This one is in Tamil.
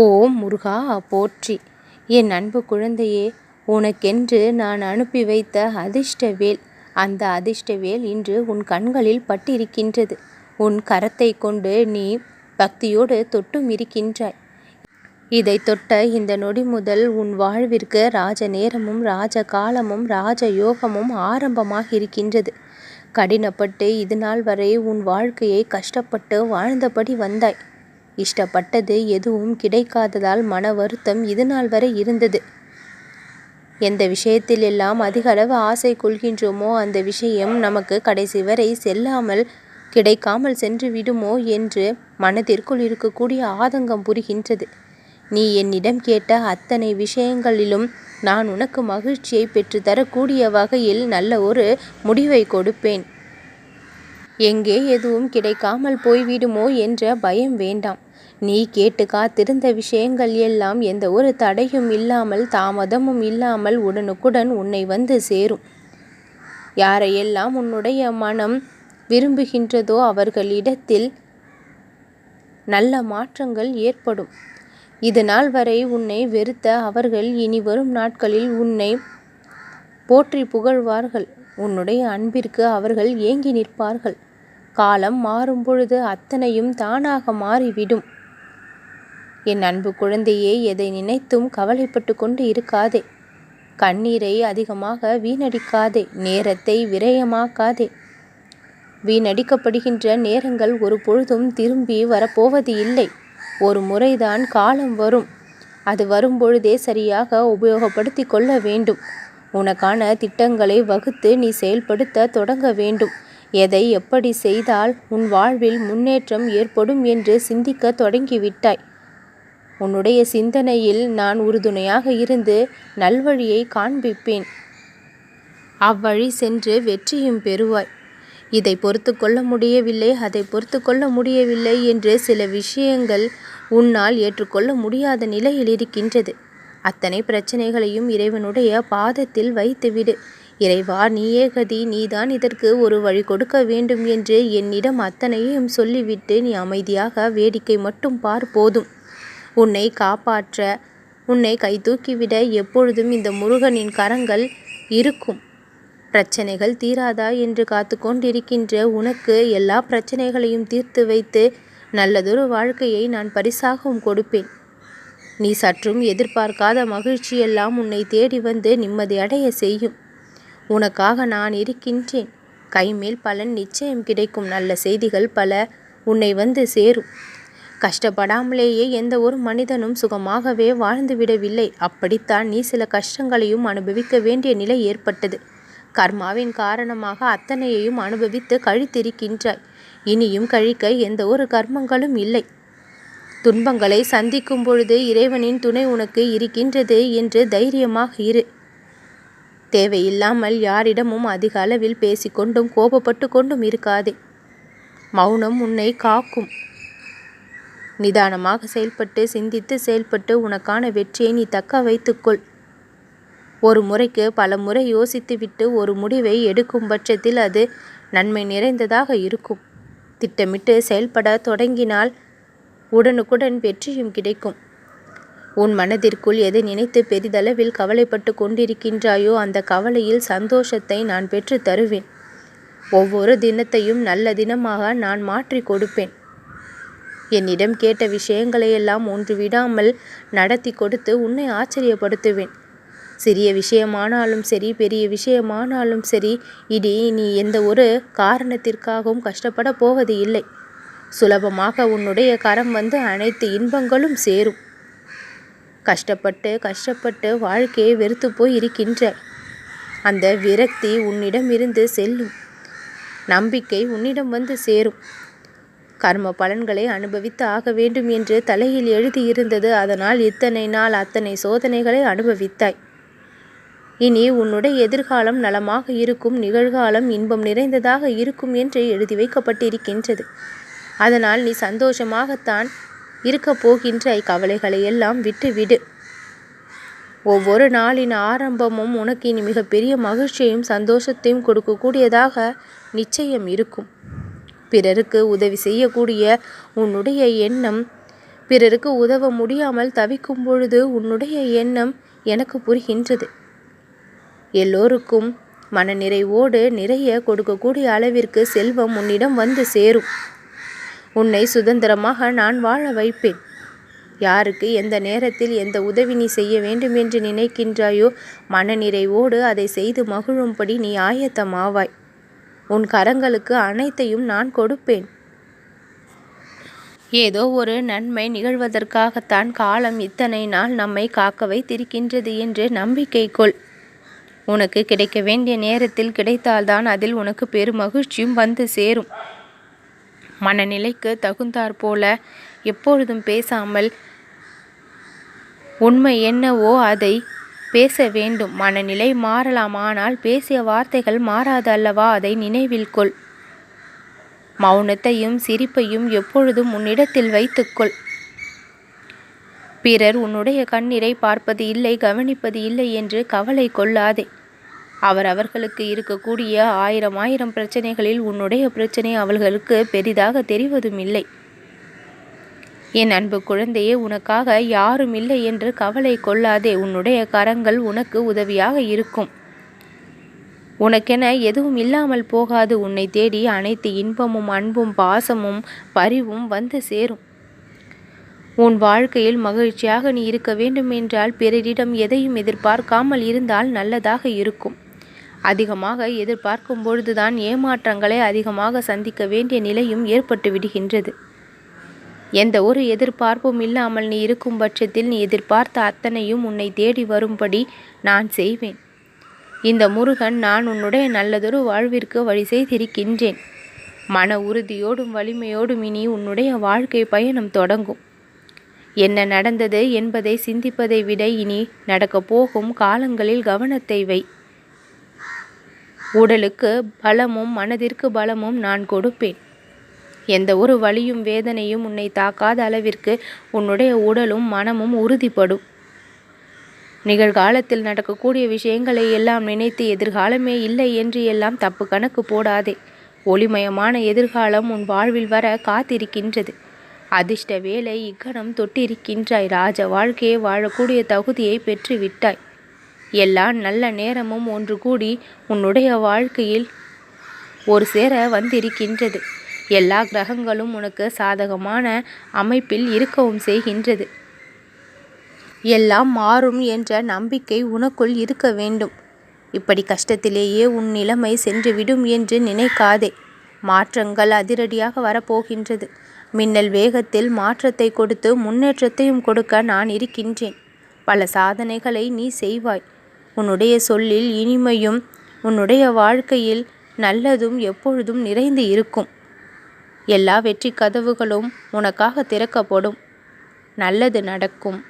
ஓம் முருகா போற்றி. என் அன்பு குழந்தையே உனக்கென்று நான் அனுப்பி வைத்த அதிர்ஷ்ட வேல் அந்த அதிர்ஷ்ட வேல் இன்று உன் கண்களில் பட்டிருக்கின்றது. உன் கரத்தை கொண்டு நீ பக்தியோடு தொட்டும் இருக்கின்றாய். இதை தொட்ட இந்த நொடி முதல் உன் வாழ்விற்கு ராஜ நேரமும் ராஜ காலமும் ராஜ யோகமும் ஆரம்பமாக இருக்கின்றது கடினப்பட்டு இது நாள் வரை உன் வாழ்க்கையை கஷ்டப்பட்டு வாழ்ந்தபடி வந்தாய். இஷ்டப்பட்டது எதுவும் கிடைக்காததால் மன வருத்தம் இதுநாள் வரை இருந்தது. எந்த விஷயத்தில் எல்லாம் அதிக அளவு ஆசை கொள்கின்றோமோ அந்த விஷயம் நமக்கு கடைசி வரை செல்லாமல் கிடைக்காமல் சென்று விடுமோ என்று மனதிற்குள் இருக்கக்கூடிய ஆதங்கம் புரிகின்றது. நீ என்னிடம் கேட்ட அத்தனை விஷயங்களிலும் நான் உனக்கு மகிழ்ச்சியை பெற்றுத்தரக்கூடிய வகையில் நல்ல ஒரு முடிவை கொடுப்பேன். எங்கே எதுவும் கிடைக்காமல் போய்விடுமோ என்ற பயம் வேண்டாம். நீ கேட்டு காத்திருந்த விஷயங்கள் எல்லாம் எந்த ஒரு தடையும் இல்லாமல் தாமதமும் இல்லாமல் உடனுக்குடன் உன்னை வந்து சேரும். யாரையெல்லாம் உன்னுடைய மனம் விரும்புகின்றதோ அவர்களிடத்தில் நல்ல மாற்றங்கள் ஏற்படும். இது நாள் வரை உன்னை வெறுத்த அவர்கள் இனி வரும் நாட்களில் உன்னை போற்றி புகழ்வார்கள். உன்னுடைய அன்பிற்கு அவர்கள் ஏங்கி நிற்பார்கள். காலம் மாறும் பொழுது அத்தனையும் தானாக மாறிவிடும். என் அன்பு குழந்தையே எதை நினைத்தும் கவலைப்பட்டு கொண்டு இருக்காதே. கண்ணீரை அதிகமாக வீணடிக்காதே நேரத்தை விரயமாக்காதே. வீணடிக்கப்படுகின்ற நேரங்கள் ஒரு பொழுதும் திரும்பி வரப்போவது இல்லை. ஒரு முறைதான் காலம் வரும். அது வரும்பொழுதே சரியாக உபயோகப்படுத்தி கொள்ள வேண்டும். உனக்கான திட்டங்களை வகுத்து நீ செயல்படுத்த தொடங்க வேண்டும். எதை எப்படி செய்தால் உன் வாழ்வில் முன்னேற்றம் ஏற்படும் என்று சிந்திக்க தொடங்கிவிட்டாய். உன்னுடைய சிந்தனையில் நான் உறுதுணையாக இருந்து நல்வழியை காண்பிப்பேன். அவ்வழி சென்று வெற்றியும் பெறுவாய். இதை பொறுத்து கொள்ள முடியவில்லை அதை பொறுத்து கொள்ள முடியவில்லை என்று சில விஷயங்கள் உன்னால் ஏற்றுக்கொள்ள முடியாத நிலையில் இருக்கின்றது. அத்தனை பிரச்சனைகளையும் இறைவனுடைய பாதத்தில் வைத்துவிடு. இறைவா நீயே கதி நீதான் இதற்கு ஒரு வழி கொடுக்க வேண்டும் என்று என்னிடம் அத்தனையும் சொல்லிவிட்டு நீ அமைதியாக வேடிக்கை மட்டும் பார் போதும். உன்னை காப்பாற்ற உன்னை கைதூக்கிவிட எப்பொழுதும் இந்த முருகனின் கரங்கள் இருக்கும். பிரச்சனைகள் தீராதா என்று காத்து கொண்டிருக்கின்ற உனக்கு எல்லா பிரச்சனைகளையும் தீர்த்து வைத்து நல்லதொரு வாழ்க்கையை நான் பரிசாகவும் கொடுப்பேன். நீ சற்றும் எதிர்பார்க்காத மகிழ்ச்சியெல்லாம் உன்னை தேடி வந்து நிம்மதி அடைய செய்யும். உனக்காக நான் இருக்கின்றேன். கைமேல் பலன் நிச்சயம் கிடைக்கும். நல்ல செய்திகள் பல உன்னை வந்து சேரும். கஷ்டப்படாமலேயே எந்த ஒரு மனிதனும் சுகமாகவே வாழ்ந்துவிடவில்லை அப்படித்தான் நீ சில கஷ்டங்களையும் அனுபவிக்க வேண்டிய நிலை ஏற்பட்டது. கர்மாவின் காரணமாக அத்தனையையும் அனுபவித்து கழித்திருக்கின்றாய். இனியும் கழிக்க எந்த ஒரு கர்மங்களும் இல்லை. துன்பங்களை சந்திக்கும் பொழுது இறைவனின் துணை உனக்கு இருக்கின்றது என்று தைரியமாக இரு. தேவையில்லாமல் யாரிடமும் அதிக அளவில் பேசிக்கொண்டும் கோபப்பட்டு கொண்டும் இருக்காதே. மௌனம் உன்னை காக்கும். நிதானமாக செயல்பட்டு சிந்தித்து செயல்பட்டு உனக்கான வெற்றியை நீ தக்க வைத்துக்கொள். ஒரு முறைக்கு பல முறை யோசித்துவிட்டு ஒரு முடிவை எடுக்கும் பட்சத்தில் அது நன்மை நிறைந்ததாக இருக்கும். திட்டமிட்டு செயல்பட தொடங்கினால் உடனுக்குடன் வெற்றியும் கிடைக்கும். உன் மனதிற்குள் எதை நினைத்து பெரிதளவில் கவலைப்பட்டு கொண்டிருக்கின்றாயோ அந்த கவலையில் சந்தோஷத்தை நான் பெற்று தருவேன். ஒவ்வொரு தினத்தையும் நல்ல தினமாக நான் மாற்றி கொடுப்பேன். என்னிடம் கேட்ட விஷயங்களையெல்லாம் ஒன்று விடாமல் நடத்தி கொடுத்து உன்னை ஆச்சரியப்படுத்துவேன். சிறிய விஷயமானாலும் சரி பெரிய விஷயமானாலும் சரி இனி நீ எந்த ஒரு காரணத்திற்காகவும் கஷ்டப்பட போவது இல்லை. சுலபமாக உன்னுடைய கரம் வந்து அனைத்து இன்பங்களும் சேரும். கஷ்டப்பட்டு கஷ்டப்பட்டு வாழ்க்கையை வெறுத்து போய் இருக்கின்ற அந்த விரக்தி உன்னிடம் இருந்து செல்லும். நம்பிக்கை உன்னிடம் வந்து சேரும். கர்ம பலன்களை அனுபவித்து ஆக வேண்டும் என்று தலையில் எழுதியிருந்தது. அதனால் இத்தனை நாள் அத்தனை சோதனைகளை அனுபவித்தாய். இனி உன்னுடைய எதிர்காலம் நலமாக இருக்கும் நிகழ்காலம் இன்பம் நிறைந்ததாக இருக்கும் என்று எழுதி வைக்கப்பட்டிருக்கின்றது. அதனால் நீ சந்தோஷமாகத்தான் இருக்கப் போகின்ற கவலைகளை எல்லாம் விட்டுவிடு ஒவ்வொரு நாளின் ஆரம்பமும் உனக்கு இனி மிகப்பெரிய மகிழ்ச்சியையும் சந்தோஷத்தையும் கொடுக்கக்கூடியதாக நிச்சயம் இருக்கும். பிறருக்கு உதவி செய்யக்கூடிய உன்னுடைய எண்ணம். பிறருக்கு உதவ முடியாமல் தவிக்கும் பொழுது உன்னுடைய எண்ணம் எனக்கு புரிகின்றது. எல்லோருக்கும் மனநிறைவோடு நிறைய கொடுக்கக்கூடிய அளவிற்கு செல்வம் உன்னிடம் வந்து சேரும். உன்னை சுதந்திரமாக நான் வாழ வைப்பேன். யாருக்கு எந்த நேரத்தில் எந்த உதவி நீ செய்ய வேண்டும் என்று நினைக்கின்றாயோ மனநிறைவோடு அதை செய்து மகிழும்படி நீ ஆயத்தமாவாய். உன் கரங்களுக்கு அனைத்தையும் நான் கொடுப்பேன். ஏதோ ஒரு நன்மை நிகழ்வதற்காகத்தான் காலம் இத்தனை நாள் நம்மை காக்க வைத்திருக்கின்றது என்று நம்பிக்கை கொள் உனக்கு கிடைக்க வேண்டிய நேரத்தில் கிடைத்தால்தான் அதில் உனக்கு பெரும் மகிழ்ச்சியும் வந்து சேரும். மனநிலைக்கு தகுந்தாற் போல எப்பொழுதும் பேசாமல் உண்மை என்னவோ அதை பேச வேண்டும். மனநிலை மாறலாம். ஆனால் பேசிய வார்த்தைகள் மாறாது அல்லவா? அதை நினைவில் கொள். மௌனத்தையும் சிரிப்பையும் எப்பொழுதும் உன்னிடத்தில் வைத்துக்கொள். பிறர் உன்னுடைய கண்ணீரை பார்ப்பது இல்லை கவனிப்பது இல்லை என்று கவலை கொள்ளாதே. அவர் அவர்களுக்கு இருக்கக்கூடிய ஆயிரம் ஆயிரம் பிரச்சனைகளில் உன்னுடைய பிரச்சனை அவர்களுக்கு பெரிதாக தெரிவதும் இல்லை. என் அன்பு குழந்தையே உனக்காக யாரும் இல்லை என்று கவலை கொள்ளாதே. உன்னுடைய கரங்கள் உனக்கு உதவியாக இருக்கும். உனக்கென எதுவும் இல்லாமல் போகாது. உன்னை தேடி அனைத்து இன்பமும் அன்பும் பாசமும் பரிவும் வந்து சேரும். உன் வாழ்க்கையில் மகிழ்ச்சியாக நீ இருக்க வேண்டும் என்றால் பிறரிடம் எதையும் எதிர்பார்க்காமல் இருந்தால் நல்லதாக இருக்கும். அதிகமாக எதிர்பார்க்கும் பொழுதுதான் ஏமாற்றங்களை அதிகமாக சந்திக்க வேண்டிய நிலையும் ஏற்பட்டு விடுகின்றது. எந்த ஒரு எதிர்பார்ப்பும் இல்லாமல் நீ இருக்கும் பட்சத்தில் நீ எதிர்பார்த்த அத்தனையும் உன்னை தேடி வரும்படி நான் செய்வேன். இந்த முருகன் நான் உன்னுடைய நல்லதொரு வாழ்விற்கு வழி செய்திருக்கின்றேன். மன உறுதியோடும் வலிமையோடும் இனி உன்னுடைய வாழ்க்கை பயணம் தொடங்கும். என்ன நடந்தது என்பதை சிந்திப்பதை விட இனி நடக்கப் போகும் காலங்களில் கவனத்தை வை. உடலுக்கு பலமும் மனதிற்கு பலமும் நான் கொடுப்பேன். எந்த ஒரு வலியும் வேதனையும் உன்னை தாக்காத அளவிற்கு உன்னுடைய உடலும் மனமும் உறுதிப்படும். நிகழ்காலத்தில் நடக்கக்கூடிய விஷயங்களை எல்லாம் நினைத்து எதிர்காலமே இல்லை என்று எல்லாம் தப்பு கணக்கு போடாதே. ஒளிமயமான எதிர்காலம் உன் வாழ்வில் வர காத்திருக்கின்றது. அதிர்ஷ்ட வேலை இக்கணம் தொட்டிருக்கின்றாய். ராஜ வாழ்க்கையை வாழக்கூடிய தகுதியை பெற்றுவிட்டாய். எல்லாம் எல்லா நல்ல நேரமும் ஒன்று கூடி உன்னுடைய வாழ்க்கையில் ஒரு சேர வந்திருக்கின்றது. எல்லா கிரகங்களும் உனக்கு சாதகமான அமைப்பில் இருக்கவும் செய்கின்றது. எல்லாம் மாறும் என்ற நம்பிக்கை உனக்குள் இருக்க வேண்டும். இப்படி கஷ்டத்திலேயே உன் நிலைமை சென்றுவிடும் என்று நினைக்காதே. மாற்றங்கள் அதிரடியாக வரப்போகின்றது. மின்னல் வேகத்தில் மாற்றத்தை கொடுத்து முன்னேற்றத்தையும் கொடுக்க நான் இருக்கின்றேன். பல சாதனைகளை நீ செய்வாய். உன்னுடைய சொல்லில் இனிமையும் உன்னுடைய வாழ்க்கையில் நல்லதும் எப்பொழுதும் நிறைந்து இருக்கும். எல்லா வெற்றி கதவுகளும் உனக்காக திறக்கப்படும். நல்லது நடக்கும்.